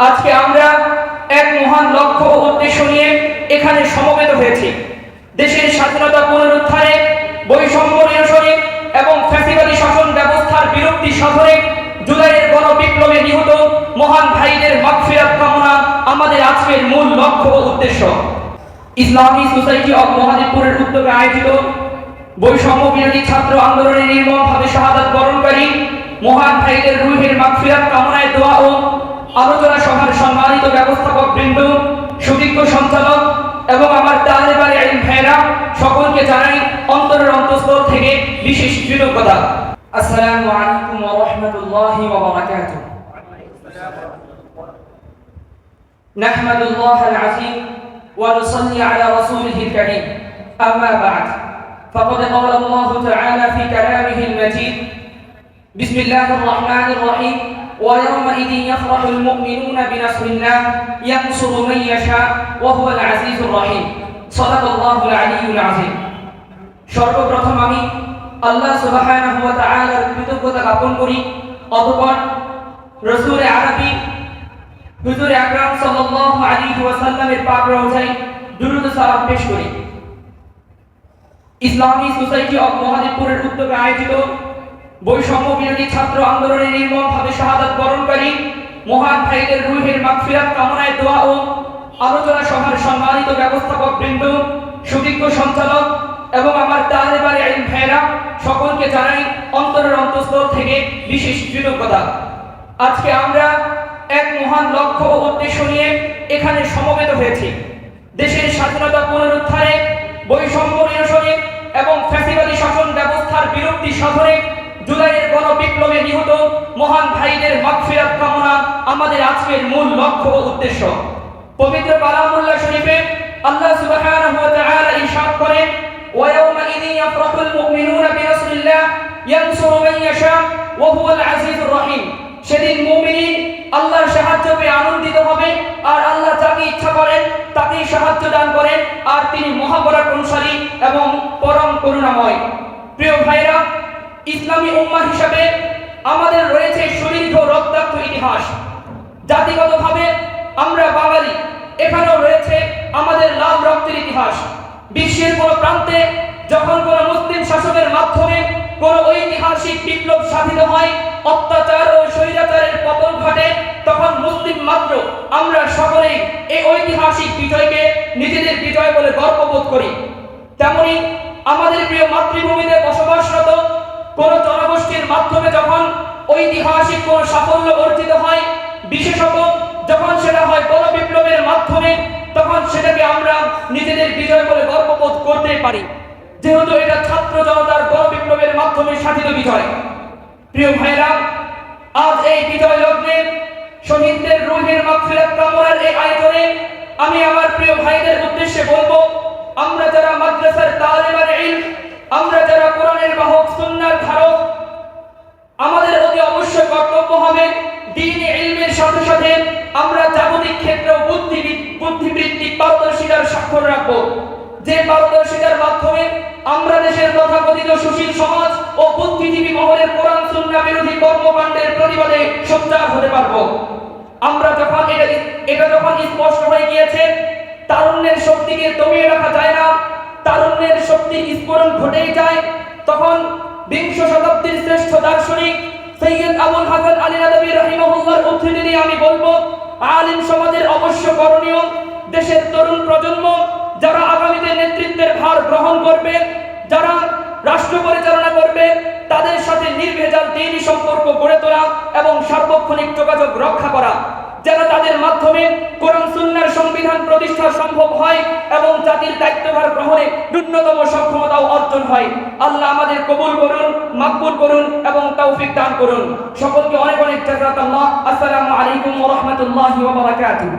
আজকে আমরা এক মহান লক্ষ্য ও উদ্দেশ্য নিয়ে এখানে সমবেত হয়েছি। দেশের স্বাধীনতা পুনরুদ্ধারে বৈষম্য নিরসনে এবং ফ্যাসিবাদী শাসন ব্যবস্থার বিরক্তি সাধনে জুলাইয়ের গণবিপ্লবে নিহত মহান ভাইদের মাগফিরাত কামনা আমাদের আজকের মূল লক্ষ্য ও উদ্দেশ্য। ইসলামী সোসাইটি অব মহাদেবপুরের উদ্যোগে আয়োজিত বৈষম্য বিরোধী ছাত্র আন্দোলনে নির্মমভাবে শাহাদাত বরণকারী মহান ভাইদের রুহের মাগফিরাত কামনায় দোয়া ও আলোচনা সভার সম্মানিত ব্যবস্থাপক বৃন্দ সুবিজ্ঞ সঞ্চালক এবং আমার তালেবারে আইন ভাইরা সকলকে জানাই অন্তরের অন্তঃস্থল থেকে বিশেষ কৃতজ্ঞতা আসসালামু আলাইকুম ওয়া রাহমাতুল্লাহি ওয়া বারাকাতুহু نحمد الله العظيم ونصلي على رسوله الكريم أما بعد فقد قال الله تعالى في كلامه المجيد بسم الله الرحمن الرحيم ويومئذ يفرح المؤمنون بنصر الله ينصر من يشاء وهو العزيز الرحيم صدق الله العلي العظيم সর্বপ্রথম আমি আল্লাহ সুবহানাহু ওয়া তাআলার কৃতজ্ঞতা জ্ঞাপন করি অতঃপর রসূল আরবি হুজুর আকরাম সাল্লাল্লাহু আলাইহি ওয়াসাল্লামের পাক রওজায় দুরূদ সালাম পেশ করি ইসলামী সোসাইটি অব মহাদেবপুরের উদ্যোগে আয়োজিত বৈষম্য বিরোধী ছাত্র আন্দোলনে নির্মমভাবে শাহাদাত বরণকারী মহান ভাইদের রুহের মাগফিরাত কামনায় দোয়া ও আলোচনা সভার সম্মানিত ব্যবস্থাপক বৃন্দ সুবিজ্ঞ সঞ্চালক এবং আমার তালেবারে আইন ভাইরা সকলকে জানাই অন্তরের অন্তঃস্থল থেকে বিশেষ কৃতজ্ঞতা। আজকে আমরা এক মহান লক্ষ্য ও উদ্দেশ্য নিয়ে এখানে সমবেত হয়েছি। দেশের স্বাধীনতা পুনরুদ্ধারে বৈষম্য নিরসনে এবং ফ্যাসিবাদী শাসন ব্যবস্থার বিরক্তি সাধনে বিপ্লবে নিহত মহান ভাইদের মাগফিরাত কামনা আমাদের আজকের মূল লক্ষ্য ও উদ্দেশ্য। পবিত্র কালামুল্লাহ শরীফে আল্লাহ সুবহানাহু ওয়া তাআলা ইরশাদ করে ওয়া ইয়াউমা ইযিন ইয়াফরাহুল মুমিনুনা বিনাসরিল্লাহ ইয়ানসুরু মান ইয়াশা ওয়া হুয়াল আজিজুর রহিম। সেদিন মুমিনিন আল্লাহর সাহায্য পেয়ে আনন্দিত হবে, আর আল্লাহ যাকে ইচ্ছা করেন তাকেই সাহায্য দান করেন, আর তিনি মহাপরাক অনুসারী এবং পরম করুণাময়। প্রিয় ভাইরা, ইসলামী উম্মাহ হিসাবে আমাদের রয়েছে সুদীর্ঘ রক্তাক্ত ইতিহাস। জাতিগতভাবে আমরা বাঙালি, এখানেও রয়েছে আমাদের লাল রক্তের ইতিহাস। বিশ্বের কোন প্রান্তে যখন কোন মুসলিম শাসকের মাধ্যমে কোন ঐতিহাসিক বিপ্লব সাধিত হয়, অত্যাচার ও স্বৈরাচারের পতন ঘটে, তখন মুসলিম মাত্র আমরা সকলেই এই ঐতিহাসিক বিজয়কে নিজেদের বিজয় বলে গর্ববোধ করি। তেমনি আমাদের প্রিয় মাতৃভূমিতে বসবাসরত কোন জনগোষ্ঠীর মাধ্যমে যখন ঐতিহাসিক কোন সাফল্য অর্জিত হয়, বিশেষত যখন সেটা হয় গণ বিপ্লবের মাধ্যমে, তখন সেটাকে আমরা নিজেদের বিজয় বলে গর্ববোধ করতে পারি। যেহেতু এটা ছাত্র জনতার গণ বিপ্লবের মাধ্যমে সাধিত বিজয়। প্রিয় ভাইরা আজ এই বিজয় লগ্নে শহীদদের রুহের মাগফিরাত কামনার এই আয়োজনে আমি আমার প্রিয় ভাইদের উদ্দেশ্যে বলব, আমরা যারা মাদ্রাসার তালিমার ইলম আমরা যারা কোরআনের বাহক সুন্নাহর ধারক, আমাদের অতি অবশ্যই কর্তব্য হবে দিন ইলমের সাথে সাথে আমরা জাগতিক ক্ষেত্রে বুদ্ধি বুদ্ধিবৃত্তিক পারদর্শিতার স্বাক্ষর রাখব। যে পারদর্শিতার মাধ্যমে আমরা দেশের তথাকথিত সুশীল সমাজ ও বুদ্ধিজীবী মহলের কোরআন সুন্নাহ বিরোধী কর্মকাণ্ডের প্রতিবাদে সোচ্চার হতে পারব। আমরা যখন এটা এটা যখন স্পষ্ট হয়ে গিয়েছে, তারুণ্যের শক্তিকে দমিয়ে রাখা যায় না, তারুণ্যের শক্তি স্ফোরণ ঘটেই যায়, তখন বিংশ শতাব্দীর শ্রেষ্ঠ দার্শনিক সৈয়দ আবুল হাসান আলী নদী রহিমহুল্লাহর উদ্ধৃতি দিয়ে আমি বলব, আলিম সমাজের অবশ্য করণীয় দেশের তরুণ প্রজন্ম যারা আগামীতে নেতৃত্বের ভার গ্রহণ করবে, যারা রাষ্ট্র পরিচালনা করবে, তাদের সাথে নির্ভেজাল দিনই সম্পর্ক গড়ে তোলা এবং সার্বক্ষণিক যোগাযোগ রক্ষা করা, যেন তাদের মাধ্যমে কোরআন সংবিধান প্রতিষ্ঠা সম্ভব হয় এবং জাতির দায়িত্বভার গ্রহণে ন্যূনতম সক্ষমতাও অর্জন হয়। আল্লাহ আমাদের কবুল করুন মাকবুল করুন এবং তৌফিক দান করুন। সকলকে অনেক অনেক জাজাকাল্লাহ আসসালামু আলাইকুম ওয়া রাহমাতুল্লাহি ওয়া বারাকাতুহু।